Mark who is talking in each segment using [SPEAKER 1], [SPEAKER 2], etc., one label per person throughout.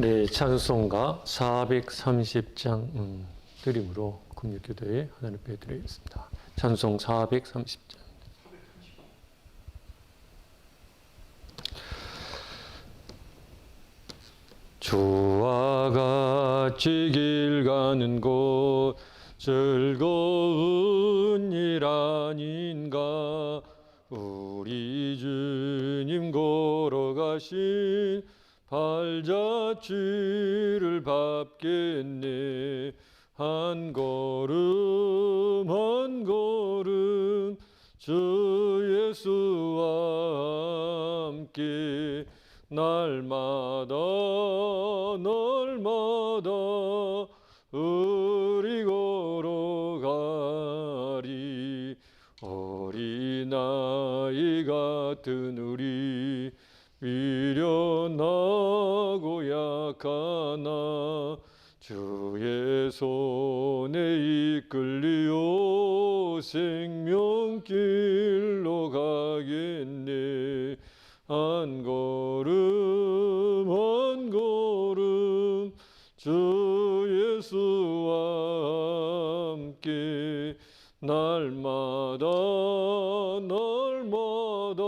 [SPEAKER 1] 네, 찬송가 430장 음, 드림으로 금요기도에 하나님 배드리겠습니다. 찬송 430장. 주와 같이 길 가는 곳 즐거운 일 아닌가 우리 주님 걸어가신 발자취를 밟겠네 한 걸음 한 걸음 주 예수와 함께 날마다 날마다 우리 걸어가리 어린아이 같은 약하나 주의 손에 이끌리오 생명길로 가겠네. 한 걸음 한 걸음 주 예수와 함께 날마다 날마다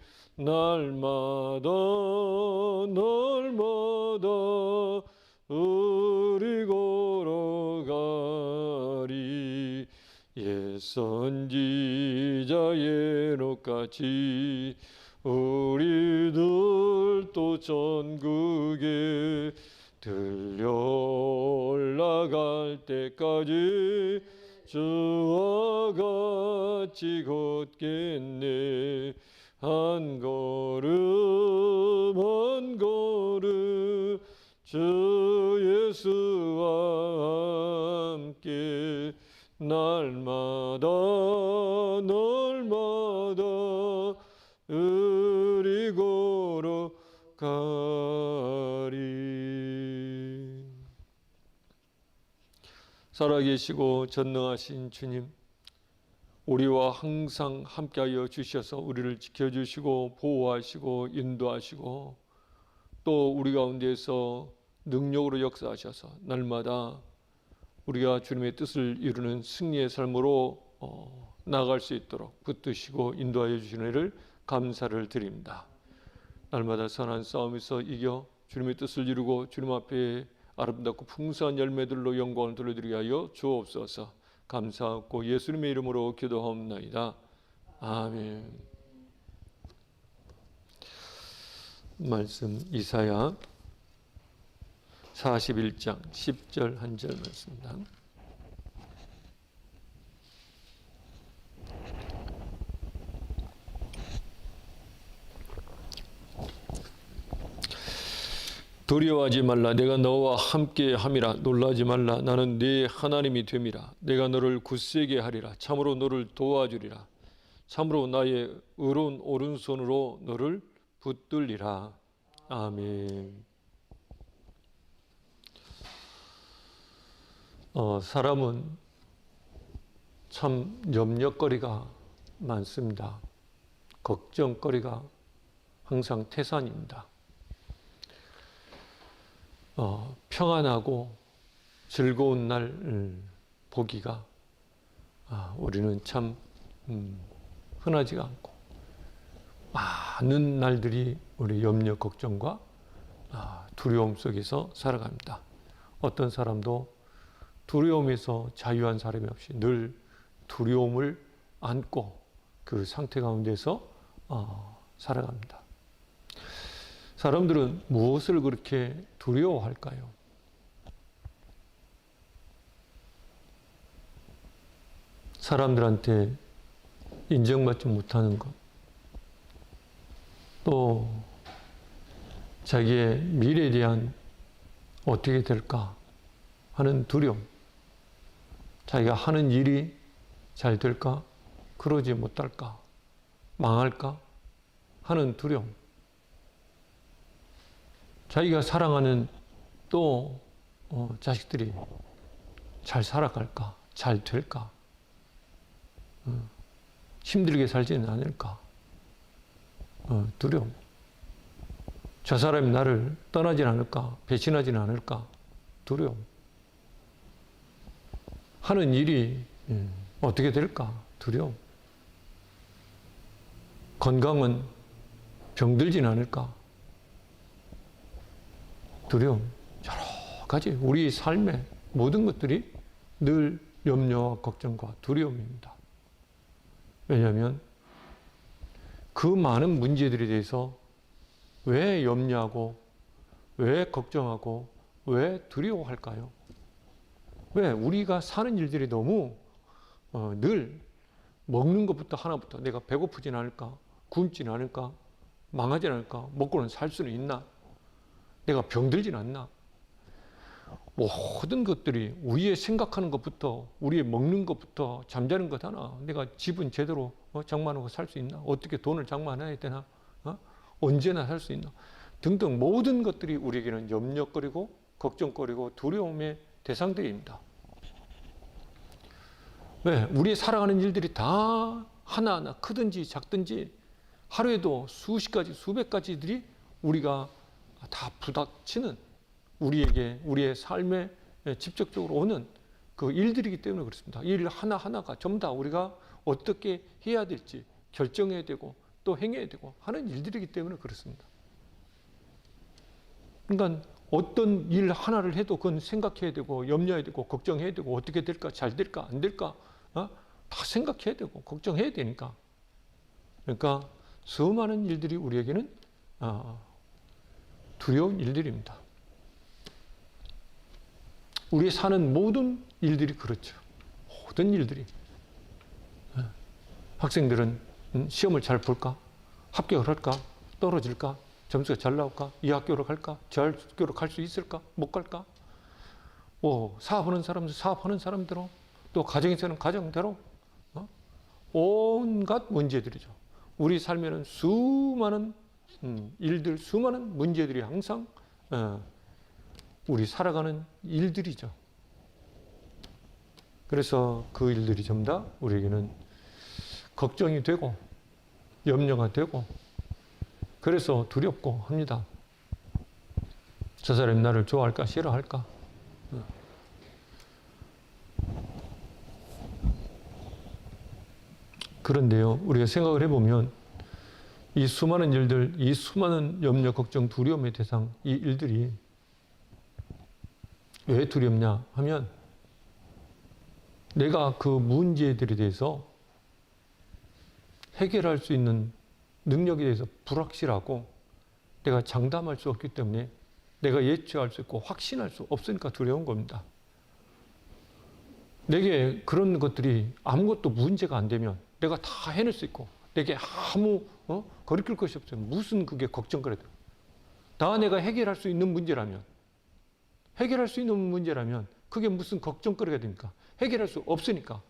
[SPEAKER 1] 날마다 날마다 우리 걸어가리. 옛 선지자 예록같이 우리들도 전국에 들려 올라갈 때까지 주와 같이 걷겠네 한 걸음 한 걸음 주 예수와 함께 날마다 날마다 우리 걸어가리. 살아계시고 전능하신 주님 우리와 항상 함께하여 주셔서 우리를 지켜주시고 보호하시고 인도하시고 또 우리 가운데서 능력으로 역사하셔서 날마다 우리가 주님의 뜻을 이루는 승리의 삶으로 어, 나아갈 수 있도록 붙드시고 인도하여 주시는 일을 감사를 드립니다. 날마다 선한 싸움에서 이겨 주님의 뜻을 이루고 주님 앞에 아름답고 풍성한 열매들로 영광을 돌려드리게 하여 주옵소서. 감사하고 예수님의 이름으로 기도하옵나이다. 아멘. 말씀 이사야 41장 10절 한 절 말씀입니다. 두려워하지 말라. 내가 너와 함께 함이라. 놀라지 말라. 나는 네 하나님이 됨이라. 내가 너를 굳세게 하리라. 참으로 너를 도와주리라. 참으로 나의 의로운 오른손으로 너를 붙들리라. 아멘. 어, 사람은 참 염려거리가 많습니다. 걱정거리가 항상 태산입니다 어, 평안하고 즐거운 날 음, 보기가 아, 우리는 참 음, 흔하지가 않고 많은 날들이 우리 염려 걱정과 아, 두려움 속에서 살아갑니다. 어떤 사람도 두려움에서 자유한 사람이 없이 늘 두려움을 안고 그 상태 가운데서 어, 살아갑니다. 사람들은 무엇을 그렇게 두려워할까요? 사람들한테 인정받지 못하는 것, 또 자기의 미래에 대한 어떻게 될까 하는 두려움. 자기가 하는 일이 잘 될까? 그러지 못할까? 망할까? 하는 두려움. 자기가 사랑하는 또 어, 자식들이 잘 살아갈까? 잘 될까? 어, 힘들게 살지는 않을까? 어, 두려움. 저 사람이 나를 떠나진 않을까? 배신하진 않을까? 두려움. 하는 일이 예, 어떻게 될까? 두려움. 건강은 병들진 않을까? 두려움. 여러 가지 우리 삶의 모든 것들이 늘 염려와 걱정과 두려움입니다. 왜냐하면 그 많은 문제들에 대해서 왜 염려하고 왜 걱정하고 왜 두려워할까요? 왜 우리가 사는 일들이 너무 어, 늘 먹는 것부터 하나부터 내가 배고프진 않을까 굶진 않을까 망하진 않을까 먹고는 살 수는 있나 내가 병들진 않나 모든 것들이 우리의 생각하는 것부터 우리의 먹는 것부터 잠자는 것 하나 내가 집은 제대로 어, 장만하고 살 수 있나 어떻게 돈을 장만해야 되나 어? 언제나 살 수 있나 등등 모든 것들이 우리에게는 염려거리고 걱정거리고 두려움의 대상들입니다. 왜? 우리 살아가는 일들이 다 하나하나 크든지 작든지 하루에도 수십 가지, 수백 가지들이 우리가 다 부닥치는 우리에게, 우리의 삶에 직접적으로 오는 그 일들이기 때문에 그렇습니다. 일 하나하나가 전부 다 우리가 어떻게 해야 될지 결정해야 되고 또 행해야 되고 하는 일들이기 때문에 그렇습니다. 그러니까 어떤 일 하나를 해도 그건 생각해야 되고 염려해야 되고 걱정해야 되고 어떻게 될까 잘 될까 안 될까 어? 다 생각해야 되고 걱정해야 되니까 그러니까 수많은 일들이 우리에게는 어, 두려운 일들입니다. 우리 사는 모든 일들이 그렇죠. 모든 일들이 어. 학생들은 음, 시험을 잘 볼까 합격을 할까 떨어질까 점수가 잘 나올까? 이 학교로 갈까? 저 학교로 갈 수 있을까? 못 갈까? 뭐 사업하는 사람들 사업하는 사람대로 또 가정에서는 가정대로 어? 온갖 문제들이죠. 우리 삶에는 수많은 음, 일들, 수많은 문제들이 항상 어, 우리 살아가는 일들이죠. 그래서 그 일들이 전부 다 우리에게는 걱정이 되고 염려가 되고 그래서 두렵고 합니다. 저 사람이 나를 좋아할까, 싫어할까? 그런데요, 우리가 생각을 해보면 이 수많은 일들, 이 수많은 염려, 걱정, 두려움의 대상, 이 일들이 왜 두렵냐 하면 내가 그 문제들에 대해서 해결할 수 있는 능력에 대해서 불확실하고 내가 장담할 수 없기 때문에 내가 예측할 수 있고 확신할 수 없으니까 두려운 겁니다. 내게 그런 것들이 아무것도 문제가 안 되면 내가 다 해낼 수 있고 내게 아무 어? 거리낄 것이 없어요. 무슨 그게 걱정거리다. 다 내가 해결할 수 있는 문제라면 해결할 수 있는 문제라면 그게 무슨 걱정거리가 됩니까? 해결할 수 없으니까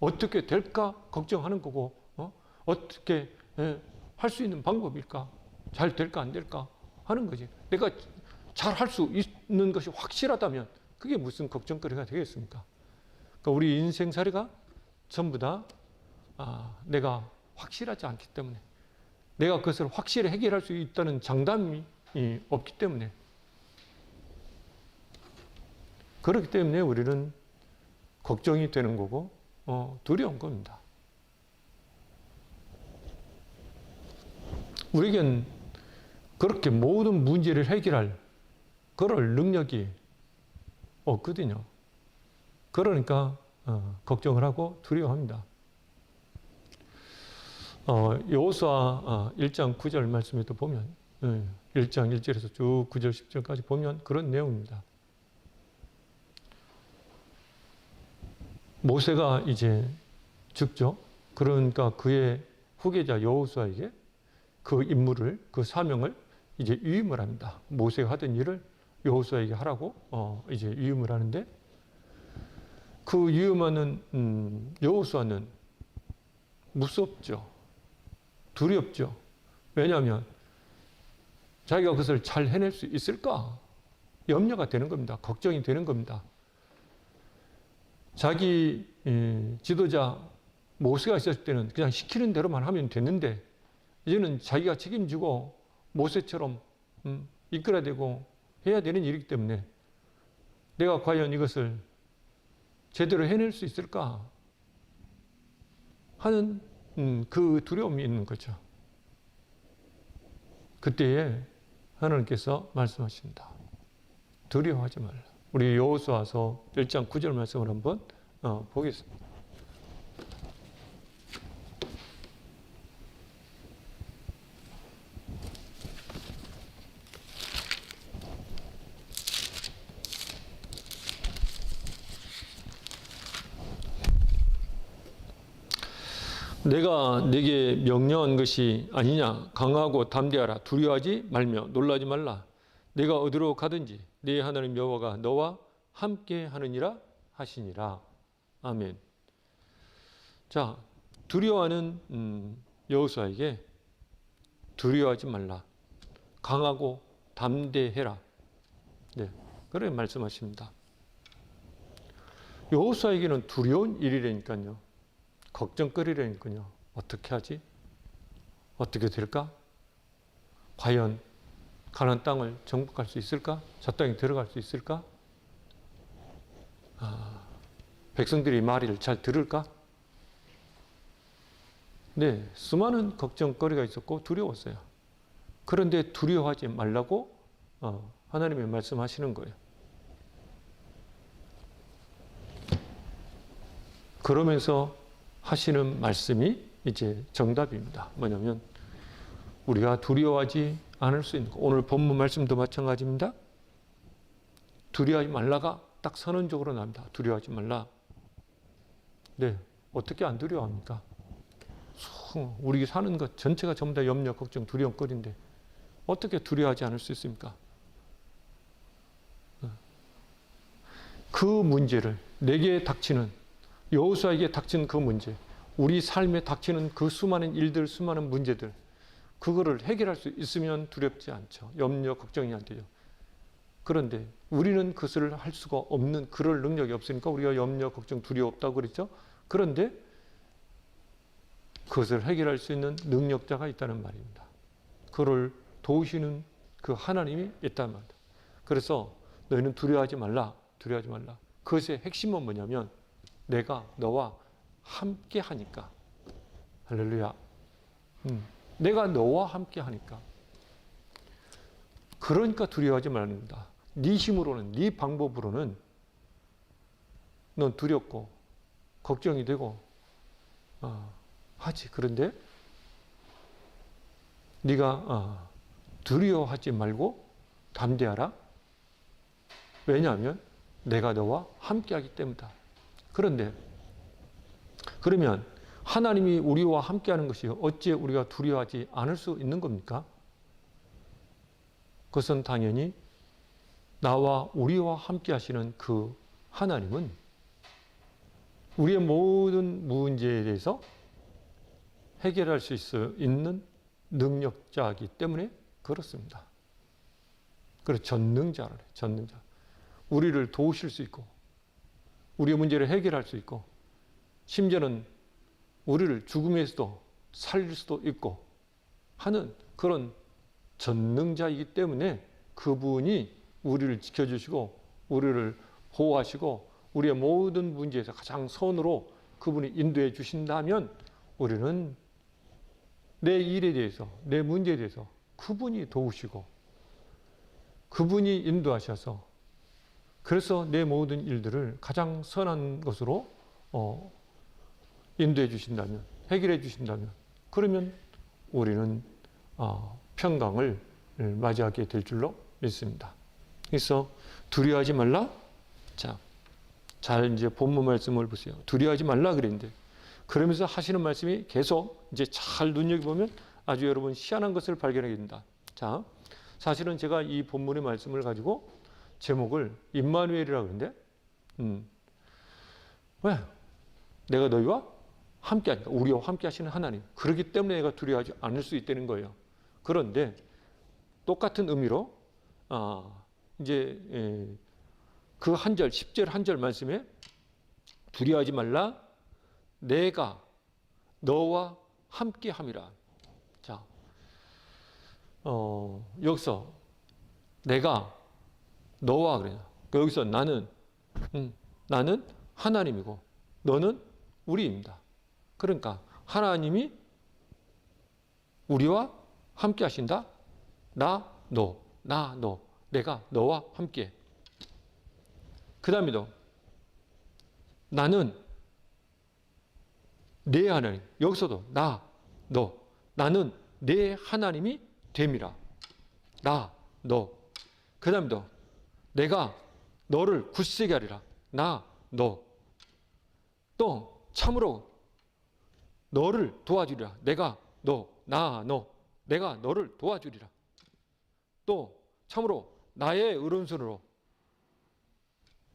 [SPEAKER 1] 어떻게 될까 걱정하는 거고 어? 어떻게 예, 할수 있는 방법일까? 잘 될까 안 될까 하는 거지. 내가 잘 할 수 있는 것이 확실하다면 그게 무슨 걱정거리가 되겠습니까? 그러니까 우리 인생살이가 전부 다 아, 내가 확실하지 않기 때문에 내가 그것을 확실히 해결할 수 있다는 장담이 없기 때문에 그렇기 때문에 우리는 걱정이 되는 거고 어, 두려운 겁니다. 우리에겐 그렇게 모든 문제를 해결할 그럴 능력이 없거든요. 그러니까 어, 걱정을 하고 두려워합니다. 어, 여호수아 어, 1장 9절 말씀에도 보면 예, 1장 1절에서 쭉 9절 10절까지 보면 그런 내용입니다. 모세가 이제 죽죠. 그러니까 그의 후계자 여호수아에게 그 임무를 그 사명을 이제 위임을 합니다. 모세가 하던 일을 여호수아에게 하라고 어, 이제 위임을 하는데 그 위임하는 음, 여호수아는 무섭죠. 두렵죠. 왜냐하면 자기가 그것을 잘 해낼 수 있을까? 염려가 되는 겁니다. 걱정이 되는 겁니다. 자기 예, 지도자 모세가 있었을 때는 그냥 시키는 대로만 하면 됐는데 이제는 자기가 책임지고 모세처럼 음, 이끌어야 되고 해야 되는 일이기 때문에 내가 과연 이것을 제대로 해낼 수 있을까 하는 음, 그 두려움이 있는 거죠. 그때에 하나님께서 말씀하신다. 두려워하지 말라. 우리 여호수아서 1장 9절 말씀을 한번 어, 보겠습니다. 내가 네게 명령한 것이 아니냐 강하고 담대하라 두려워하지 말며 놀라지 말라 내가 어디로 가든지 네 하나님 여호와가 너와 함께 하느니라 하시니라 아멘. 자 두려워하는 음, 여호수아에게 두려워하지 말라 강하고 담대해라 네 그래 말씀하십니다. 여호수아에게는 두려운 일이라니까요. 걱정거리라니까요. 어떻게 하지? 어떻게 될까? 과연 가난 땅을 정복할 수 있을까? 저 땅에 들어갈 수 있을까? 아, 백성들이 말을 잘 들을까? 네, 수많은 걱정거리가 있었고 두려웠어요. 그런데 두려워하지 말라고 어, 하나님이 말씀하시는 거예요. 그러면서 하시는 말씀이 이제 정답입니다. 뭐냐면 우리가 두려워하지 않을 수 있는 거. 오늘 본문 말씀도 마찬가지입니다. 두려워하지 말라가 딱 선언적으로 나옵니다. 두려워하지 말라. 네, 어떻게 안 두려워합니까? 우리 사는 것 전체가 전부 다 염려, 걱정, 두려움거리인데 어떻게 두려워하지 않을 수 있습니까? 그 문제를 내게 닥치는 여호수아에게 닥친 그 문제, 우리 삶에 닥치는 그 수많은 일들, 수많은 문제들, 그거를 해결할 수 있으면 두렵지 않죠. 염려, 걱정이 안 되죠. 그런데 우리는 그것을 할 수가 없는 그럴 능력이 없으니까 우리가 염려, 걱정, 두려워 없다고 그랬죠. 그런데 그것을 해결할 수 있는 능력자가 있다는 말입니다. 그를 도우시는 그 하나님이 있다는 말입니다. 그래서 너희는 두려워하지 말라. 두려워하지 말라. 그것의 핵심은 뭐냐면 내가 너와 함께 하니까. 할렐루야. 음, 내가 너와 함께 하니까. 그러니까 두려워하지 말는다. 네 힘으로는, 네 방법으로는 넌 두렵고 걱정이 되고 어, 하지. 그런데 네가 어, 두려워하지 말고 담대하라. 왜냐하면 내가 너와 함께하기 때문이다. 그런데 그러면 하나님이 우리와 함께하는 것이 어찌 우리가 두려워하지 않을 수 있는 겁니까? 그것은 당연히 나와 우리와 함께 하시는 그 하나님은 우리의 모든 문제에 대해서 해결할 수 있는 능력자이기 때문에 그렇습니다. 그래서 전능자를 전능자. 우리를 도우실 수 있고 우리의 문제를 해결할 수 있고 심지어는 우리를 죽음에서도 살릴 수도 있고 하는 그런 전능자이기 때문에 그분이 우리를 지켜주시고 우리를 보호하시고 우리의 모든 문제에서 가장 선으로 그분이 인도해 주신다면 우리는 내 일에 대해서 내 문제에 대해서 그분이 도우시고 그분이 인도하셔서 그래서 내 모든 일들을 가장 선한 것으로 어, 인도해 주신다면, 해결해 주신다면, 그러면 우리는 어, 평강을 맞이하게 될 줄로 믿습니다. 그래서 두려워하지 말라. 자, 잘 이제 본문 말씀을 보세요. 두려워하지 말라 그랬는데, 그러면서 하시는 말씀이 계속 이제 잘 눈여겨 보면 아주 여러분 희한한 것을 발견하게 된다. 자, 사실은 제가 이 본문의 말씀을 가지고 제목을 임마누엘이라고 그러는데, 음, 왜? 내가 너희와 함께 하니까 우리와 함께 하시는 하나님. 그렇기 때문에 내가 두려워하지 않을 수 있다는 거예요. 그런데 똑같은 의미로 아, 이제 그 한 절, 10절 한 절 말씀에 두려워하지 말라 내가 너와 함께 함이라. 자, 어, 여기서 내가 너와 그래요. 여기서 나는 음, 나는 하나님이고 너는 우리입니다. 그러니까 하나님이 우리와 함께 하신다. 나, 너, 나, 너, 내가 너와 함께. 그 다음에도 나는 내 하나님. 여기서도 나, 너, 나는 내 하나님이 됨이라. 나, 너. 그 다음에도 내가 너를 굳세게 하리라. 나, 너. 또 참으로 너를 도와주리라. 내가 너, 나, 너. 내가 너를 도와주리라. 또 참으로 나의 오른손으로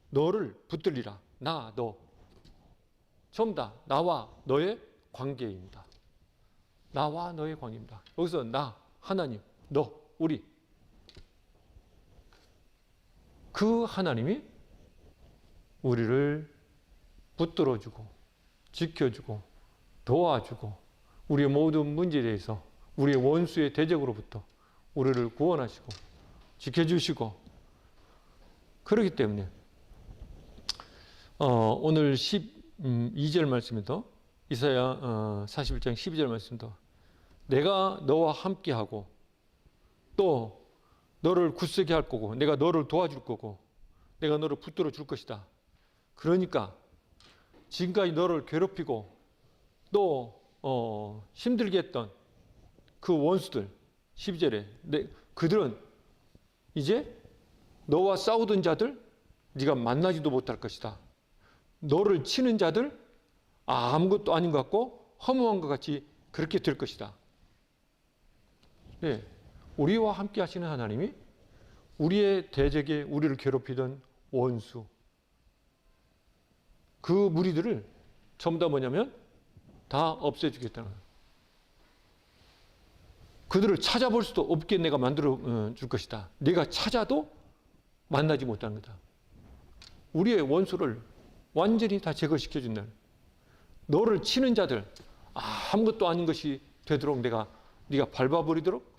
[SPEAKER 1] 너를 붙들리라. 나, 너. 전부 다 나와 너의 관계입니다. 나와 너의 관계입니다. 여기서 나, 하나님, 너, 우리. 그 하나님이 우리를 붙들어주고, 지켜주고, 도와주고, 우리의 모든 문제에 대해서 우리의 원수의 대적으로부터 우리를 구원하시고, 지켜주시고, 그렇기 때문에, 어, 오늘 12절 말씀에도 이사야 어, 41장 12절 말씀도 내가 너와 함께하고 또 너를 굳세게 할 거고 내가 너를 도와줄 거고 내가 너를 붙들어 줄 것이다. 그러니까 지금까지 너를 괴롭히고 또 어, 힘들게 했던 그 원수들 12절에 내, 그들은 이제 너와 싸우던 자들 네가 만나지도 못할 것이다. 너를 치는 자들 아무것도 아닌 것 같고 허무한 것 같이 그렇게 될 것이다. 네, 우리와 함께 하시는 하나님이 우리의 대적에 우리를 괴롭히던 원수 그 무리들을 전부 다 뭐냐면 다 없애주겠다는 거예요. 그들을 찾아볼 수도 없게 내가 만들어 어, 줄 것이다. 내가 찾아도 만나지 못하는 거다. 우리의 원수를 완전히 다 제거시켜 준다는 너를 치는 자들 아무것도 아닌 것이 되도록 내가 네가 밟아버리도록